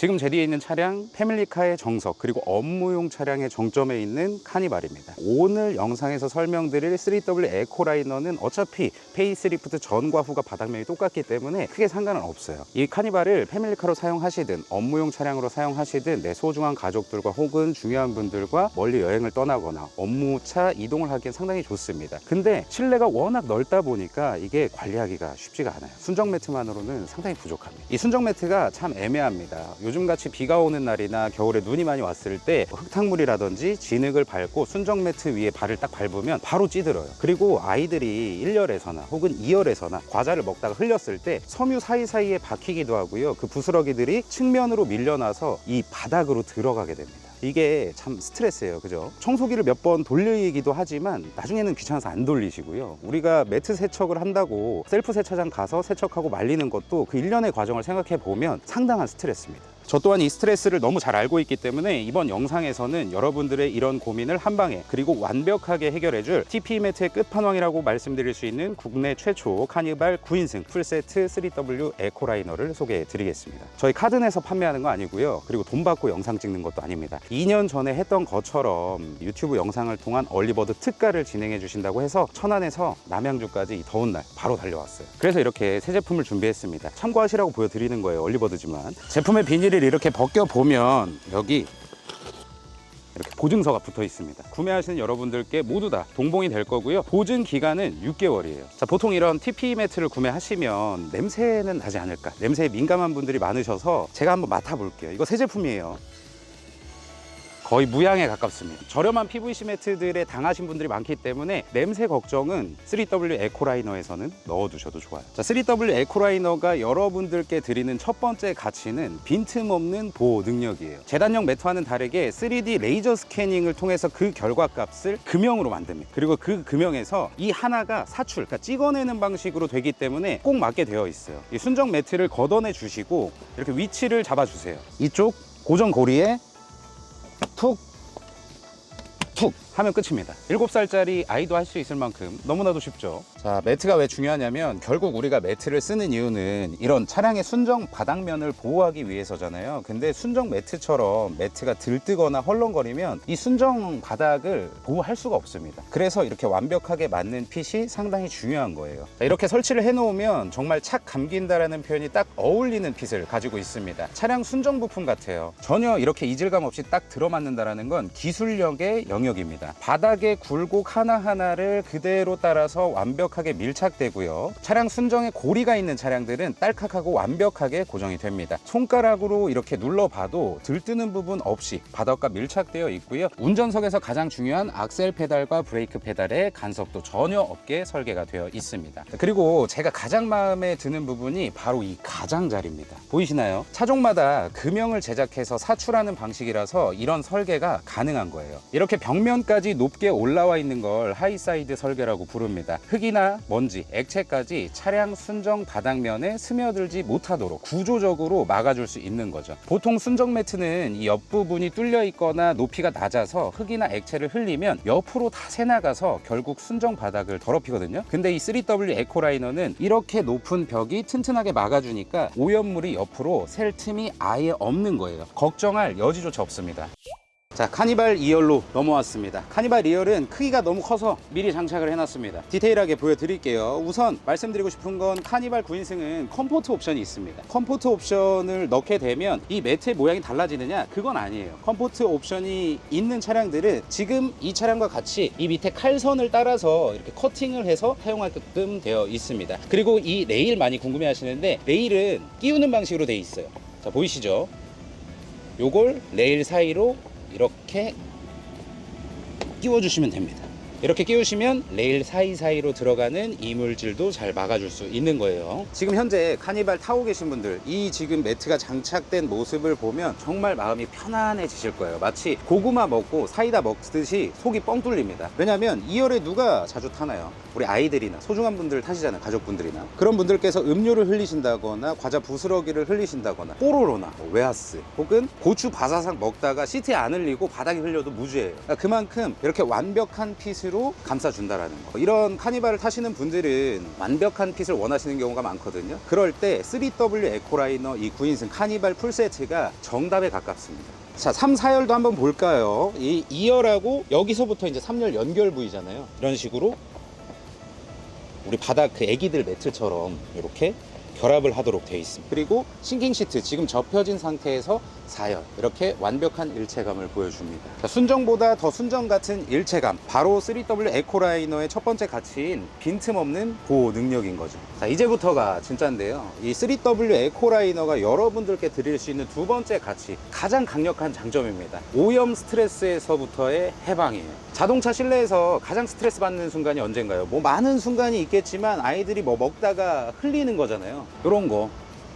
지금 제 뒤에 있는 차량 패밀리카의 정석 그리고 업무용 차량의 정점에 있는 카니발입니다. 오늘 영상에서 설명드릴 3W 에코라이너는 어차피 페이스리프트 전과 후가 바닥면이 똑같기 때문에 크게 상관은 없어요. 이 카니발을 패밀리카로 사용하시든 업무용 차량으로 사용하시든 내 소중한 가족들과 혹은 중요한 분들과 멀리 여행을 떠나거나 업무차 이동을 하기엔 상당히 좋습니다. 근데 실내가 워낙 넓다 보니까 이게 관리하기가 쉽지가 않아요. 순정 매트만으로는 상당히 부족합니다. 이 순정 매트가 참 애매합니다. 요즘같이 비가 오는 날이나 겨울에 눈이 많이 왔을 때 흙탕물이라든지 진흙을 밟고 순정 매트 위에 발을 딱 밟으면 바로 찌들어요. 그리고 아이들이 1열에서나 혹은 2열에서나 과자를 먹다가 흘렸을 때 섬유 사이사이에 박히기도 하고요. 그 부스러기들이 측면으로 밀려나서 이 바닥으로 들어가게 됩니다. 이게 참 스트레스예요. 그죠? 청소기를 몇 번 돌리기도 하지만 나중에는 귀찮아서 안 돌리시고요. 우리가 매트 세척을 한다고 셀프 세차장 가서 세척하고 말리는 것도 그 일련의 과정을 생각해 보면 상당한 스트레스입니다. 저 또한 이 스트레스를 너무 잘 알고 있기 때문에 이번 영상에서는 여러분들의 이런 고민을 한 방에 그리고 완벽하게 해결해줄 TP 매트의 끝판왕이라고 말씀드릴 수 있는 국내 최초 카니발 9인승 풀세트 3W 에코라이너를 소개해 드리겠습니다. 저희 카든에서 판매하는 거 아니고요. 그리고 돈 받고 영상 찍는 것도 아닙니다. 2년 전에 했던 것처럼 유튜브 영상을 통한 얼리버드 특가를 진행해 주신다고 해서 천안에서 남양주까지 이 더운 날 바로 달려왔어요. 그래서 이렇게 새 제품을 준비했습니다. 참고하시라고 보여드리는 거예요. 얼리버드지만 제품의 비닐 을 이렇게 벗겨 보면 여기 이렇게 보증서가 붙어 있습니다. 구매하시는 여러분들께 모두 다 동봉이 될 거고요. 보증 기간은 6개월이에요. 자, 보통 이런 TP 매트를 구매하시면 냄새는 나지 않을까? 냄새에 민감한 분들이 많으셔서 제가 한번 맡아볼게요. 이거 새 제품이에요. 거의 무향에 가깝습니다. 저렴한 PVC 매트들에 당하신 분들이 많기 때문에 냄새 걱정은 3W 에코라이너에서는 넣어두셔도 좋아요. 자, 3W 에코라이너가 여러분들께 드리는 첫 번째 가치는 빈틈없는 보호 능력이에요. 재단용 매트와는 다르게 3D 레이저 스캐닝을 통해서 그 결과값을 금형으로 만듭니다. 그리고 그 금형에서 이 하나가 사출, 그러니까 찍어내는 방식으로 되기 때문에 꼭 맞게 되어 있어요. 이 순정 매트를 걷어내 주시고 이렇게 위치를 잡아주세요. 이쪽 고정 고리에 툭, 툭 하면 끝입니다. 7살짜리 아이도 할 수 있을 만큼 너무나도 쉽죠. 자, 매트가 왜 중요하냐면 결국 우리가 매트를 쓰는 이유는 이런 차량의 순정 바닥면을 보호하기 위해서잖아요. 근데 순정 매트처럼 매트가 들뜨거나 헐렁거리면 이 순정 바닥을 보호할 수가 없습니다. 그래서 이렇게 완벽하게 맞는 핏이 상당히 중요한 거예요. 자, 이렇게 설치를 해 놓으면 정말 착 감긴다라는 표현이 딱 어울리는 핏을 가지고 있습니다. 차량 순정 부품 같아요. 전혀 이렇게 이질감 없이 딱 들어맞는다라는 건 기술력의 영역입니다. 바닥의 굴곡 하나하나를 그대로 따라서 완벽하게 밀착되고요. 차량 순정에 고리가 있는 차량들은 딸깍하고 완벽하게 고정이 됩니다. 손가락으로 이렇게 눌러봐도 들뜨는 부분 없이 바닥과 밀착되어 있고요. 운전석에서 가장 중요한 악셀 페달과 브레이크 페달의 간섭도 전혀 없게 설계가 되어 있습니다. 그리고 제가 가장 마음에 드는 부분이 바로 이 가장자리입니다. 보이시나요? 차종마다 금형을 제작해서 사출하는 방식이라서 이런 설계가 가능한 거예요. 이렇게 벽면 까지 높게 올라와 있는 걸 하이사이드 설계라고 부릅니다. 흙이나 먼지, 액체까지 차량 순정 바닥면에 스며들지 못하도록 구조적으로 막아줄 수 있는 거죠. 보통 순정 매트는 이 옆부분이 뚫려 있거나 높이가 낮아서 흙이나 액체를 흘리면 옆으로 다 새나가서 결국 순정 바닥을 더럽히거든요. 근데 이 3W 에코라이너는 이렇게 높은 벽이 튼튼하게 막아주니까 오염물이 옆으로 셀 틈이 아예 없는 거예요. 걱정할 여지조차 없습니다. 자 카니발 2열로 넘어왔습니다. 카니발 2열은 크기가 너무 커서 미리 장착을 해놨습니다. 디테일하게 보여드릴게요. 우선 말씀드리고 싶은 건 카니발 9인승은 컴포트 옵션이 있습니다. 컴포트 옵션을 넣게 되면 이 매트의 모양이 달라지느냐? 그건 아니에요. 컴포트 옵션이 있는 차량들은 지금 이 차량과 같이 이 밑에 칼선을 따라서 이렇게 커팅을 해서 사용하게끔 되어 있습니다. 그리고 이 레일 많이 궁금해 하시는데 레일은 끼우는 방식으로 되어 있어요. 자 보이시죠? 요걸 레일 사이로 이렇게 끼워주시면 됩니다. 이렇게 끼우시면 레일 사이사이로 들어가는 이물질도 잘 막아줄 수 있는 거예요. 지금 현재 카니발 타고 계신 분들 이 지금 매트가 장착된 모습을 보면 정말 마음이 편안해지실 거예요. 마치 고구마 먹고 사이다 먹듯이 속이 뻥 뚫립니다. 왜냐하면 2열에 누가 자주 타나요? 우리 아이들이나 소중한 분들 타시잖아요. 가족분들이나 그런 분들께서 음료를 흘리신다거나 과자 부스러기를 흘리신다거나 뽀로로나 뭐 웨하스 혹은 고추 바사삭 먹다가 시트에 안 흘리고 바닥에 흘려도 무죄예요. 그러니까 그만큼 이렇게 완벽한 핏으 로 핏으로 감싸준다라는 거. 이런 카니발을 타시는 분들은 완벽한 핏을 원하시는 경우가 많거든요. 그럴 때 3W 에코라이너 이 9인승 카니발 풀세트가 정답에 가깝습니다. 자, 3, 4열도 한번 볼까요? 이 2열하고 여기서부터 이제 3열 연결 부위잖아요. 이런 식으로 우리 바닥 그 애기들 매트처럼 이렇게 결합을 하도록 되어 있습니다. 그리고 싱킹 시트 지금 접혀진 상태에서 4열 이렇게 완벽한 일체감을 보여줍니다. 자, 순정보다 더 순정 같은 일체감 바로 3W 에코라이너의 첫 번째 가치인 빈틈없는 보호 능력인 거죠. 자 이제부터가 진짜인데요. 이 3W 에코라이너가 여러분들께 드릴 수 있는 두 번째 가치 가장 강력한 장점입니다. 오염 스트레스에서부터의 해방이에요. 자동차 실내에서 가장 스트레스 받는 순간이 언젠가요? 뭐 많은 순간이 있겠지만 아이들이 뭐 먹다가 흘리는 거잖아요. 이런 거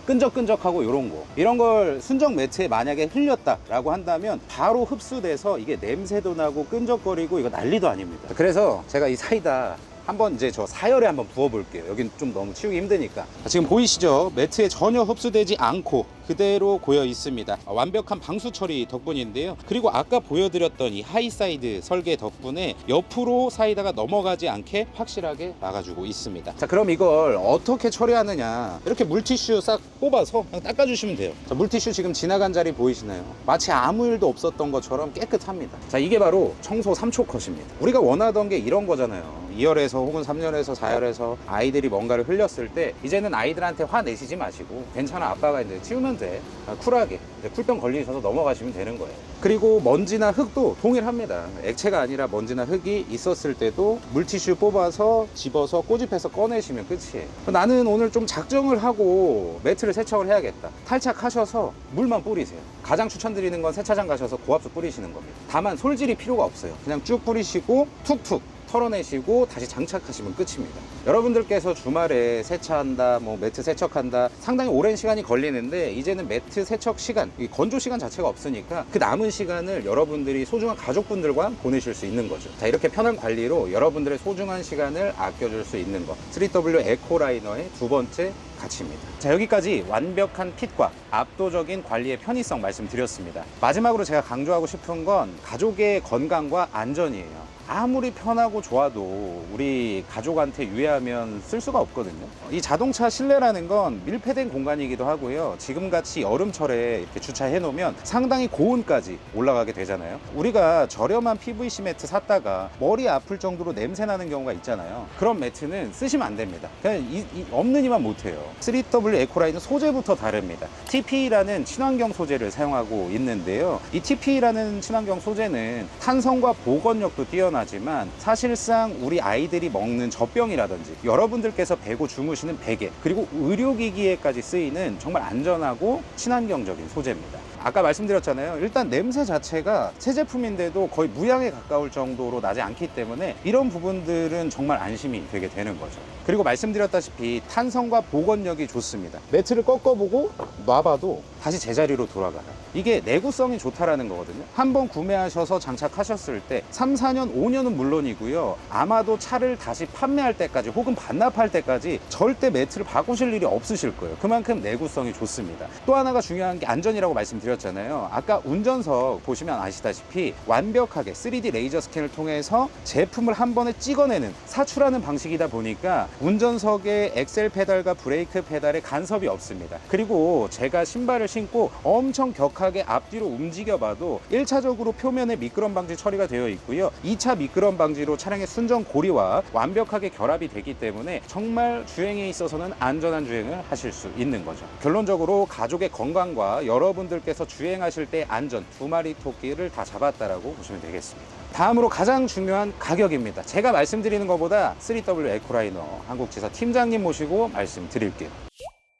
끈적끈적하고 이런 거. 이런 걸 순정 매트에 만약에 흘렸다라고 한다면 바로 흡수돼서 이게 냄새도 나고 끈적거리고 이거 난리도 아닙니다. 그래서 제가 이 사이다 한번 이제 저 사열에 한번 부어 볼게요. 여긴 좀 너무 치우기 힘드니까. 자, 지금 보이시죠? 매트에 전혀 흡수되지 않고 그대로 고여 있습니다. 아, 완벽한 방수 처리 덕분인데요. 그리고 아까 보여드렸던 이 하이사이드 설계 덕분에 옆으로 사이다가 넘어가지 않게 확실하게 막아주고 있습니다. 자 그럼 이걸 어떻게 처리하느냐? 이렇게 물티슈 싹 뽑아서 그냥 닦아주시면 돼요. 자, 물티슈 지금 지나간 자리 보이시나요? 마치 아무 일도 없었던 것처럼 깨끗합니다. 자 이게 바로 청소 3초 컷입니다. 우리가 원하던 게 이런 거잖아요 2열에서 혹은 3열에서 4열에서 아이들이 뭔가를 흘렸을 때 이제는 아이들한테 화내시지 마시고 괜찮아 아빠가 이제 치우면 돼. 아, 쿨하게. 이제 쿨병 걸리셔서 넘어가시면 되는 거예요. 그리고 먼지나 흙도 동일합니다. 액체가 아니라 먼지나 흙이 있었을 때도 물티슈 뽑아서 집어서 꼬집해서 꺼내시면 끝이에요. 나는 오늘 좀 작정을 하고 매트를 세척을 해야겠다. 탈착하셔서 물만 뿌리세요. 가장 추천드리는 건 세차장 가셔서 고압수 뿌리시는 겁니다. 다만 솔질이 필요가 없어요. 그냥 쭉 뿌리시고 툭툭 털어내시고 다시 장착하시면 끝입니다. 여러분들께서 주말에 세차한다, 뭐 매트 세척한다, 상당히 오랜 시간이 걸리는데 이제는 매트 세척 시간, 이 건조 시간 자체가 없으니까 그 남은 시간을 여러분들이 소중한 가족분들과 보내실 수 있는 거죠. 자 이렇게 편한 관리로 여러분들의 소중한 시간을 아껴줄 수 있는 것. 3W 에코라이너의 두 번째 가치입니다. 자, 여기까지 완벽한 핏과 압도적인 관리의 편의성 말씀드렸습니다. 마지막으로 제가 강조하고 싶은 건 가족의 건강과 안전이에요. 아무리 편하고 좋아도 우리 가족한테 유해하면 쓸 수가 없거든요. 이 자동차 실내라는 건 밀폐된 공간이기도 하고요. 지금같이 여름철에 이렇게 주차해 놓으면 상당히 고온까지 올라가게 되잖아요. 우리가 저렴한 PVC 매트 샀다가 머리 아플 정도로 냄새 나는 경우가 있잖아요. 그런 매트는 쓰시면 안 됩니다. 그냥 이- 이 없는 이만 못해요. 3W 에코라인은 소재부터 다릅니다. TP라는 친환경 소재를 사용하고 있는데요. 이 TP라는 친환경 소재는 탄성과 보건력도 뛰어나 지만 사실상 우리 아이들이 먹는 젖병이라든지 여러분들께서 베고 주무시는 베개 그리고 의료기기에까지 쓰이는 정말 안전하고 친환경적인 소재입니다. 아까 말씀드렸잖아요. 일단 냄새 자체가 새 제품인데도 거의 무향에 가까울 정도로 나지 않기 때문에 이런 부분들은 정말 안심이 되게 되는 거죠. 그리고 말씀드렸다시피 탄성과 보건력이 좋습니다. 매트를 꺾어보고 놔봐도 다시 제자리로 돌아가요. 이게 내구성이 좋다라는 거거든요. 한번 구매하셔서 장착하셨을 때 3, 4년, 5년은 물론이고요. 아마도 차를 다시 판매할 때까지 혹은 반납할 때까지 절대 매트를 바꾸실 일이 없으실 거예요. 그만큼 내구성이 좋습니다. 또 하나가 중요한 게 안전이라고 말씀드렸 잖아요. 아까 운전석 보시면 아시다시피 완벽하게 3D 레이저 스캔을 통해서 제품을 한 번에 찍어내는 사출하는 방식이다 보니까 운전석에 엑셀 페달과 브레이크 페달에 간섭이 없습니다. 그리고 제가 신발을 신고 엄청 격하게 앞뒤로 움직여봐도 1차적으로 표면에 미끄럼 방지 처리가 되어 있고요. 2차 미끄럼 방지로 차량의 순정 고리와 완벽하게 결합이 되기 때문에 정말 주행에 있어서는 안전한 주행을 하실 수 있는 거죠. 결론적으로 가족의 건강과 여러분들께서 주행하실 때 안전 두 마리 토끼를 다 잡았다라고 보시면 되겠습니다. 다음으로 가장 중요한 가격입니다. 제가 말씀드리는 것보다 3W 에코라이너 한국지사 팀장님 모시고 말씀드릴게요.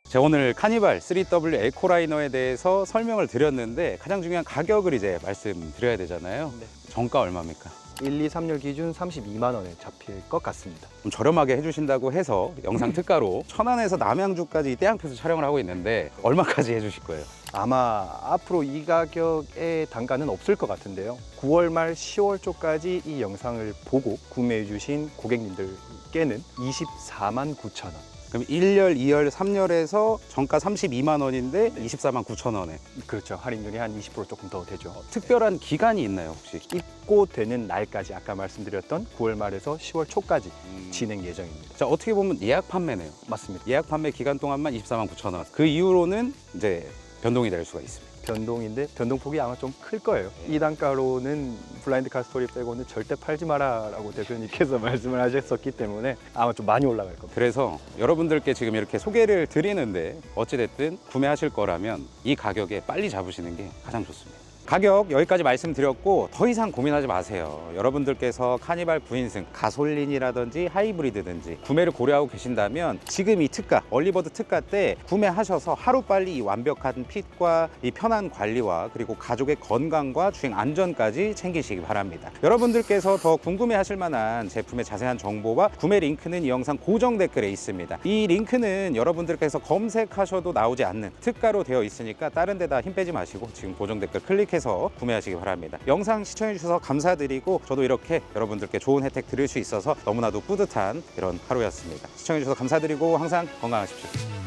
제가 오늘 카니발 3W 에코라이너에 대해서 설명을 드렸는데 가장 중요한 가격을 이제 말씀드려야 되잖아요. 네. 정가 얼마입니까? 1, 2, 3열 기준 32만 원에 잡힐 것 같습니다. 좀 저렴하게 해주신다고 해서 영상 특가로 천안에서 남양주까지 떼양표에서 촬영을 하고 있는데 얼마까지 해주실 거예요? 아마 앞으로 이 가격의 단가는 없을 것 같은데요. 9월 말 10월 초까지 이 영상을 보고 구매해 주신 고객님들께는 24만 9천 원. 그럼 1열, 2열, 3열에서 정가 32만 원인데 24만 9천 원에 그렇죠. 할인율이 한 20% 조금 더 되죠. 특별한 기간이 있나요 혹시? 입고 되는 날까지 아까 말씀드렸던 9월 말에서 10월 초까지 진행 예정입니다. 자 어떻게 보면 예약 판매네요. 맞습니다. 예약 판매 기간 동안만 24만 9천 원. 그 이후로는 이제 변동이 될 수가 있습니다. 변동인데 변동폭이 아마 좀 클 거예요. 이 단가로는 블라인드 카 스토리 빼고는 절대 팔지 마라라고 대표님께서 말씀을 하셨었기 때문에 아마 좀 많이 올라갈 겁니다. 그래서 여러분들께 지금 이렇게 소개를 드리는데 어찌됐든 구매하실 거라면 이 가격에 빨리 잡으시는 게 가장 좋습니다. 가격 여기까지 말씀드렸고 더 이상 고민하지 마세요. 여러분들께서 카니발 9인승 가솔린이라든지 하이브리드든지 구매를 고려하고 계신다면 지금 이 특가 얼리버드 특가 때 구매하셔서 하루빨리 이 완벽한 핏과 이 편한 관리와 그리고 가족의 건강과 주행 안전까지 챙기시기 바랍니다. 여러분들께서 더 궁금해하실 만한 제품의 자세한 정보와 구매 링크는 이 영상 고정 댓글에 있습니다. 이 링크는 여러분들께서 검색하셔도 나오지 않는 특가로 되어 있으니까 다른 데다 힘 빼지 마시고 지금 고정 댓글 클릭 해서 구매하시기 바랍니다. 영상 시청해 주셔서 감사드리고 저도 이렇게 여러분들께 좋은 혜택 드릴 수 있어서 너무나도 뿌듯한 이런 하루였습니다. 시청해 주셔서 감사드리고 항상 건강하십시오.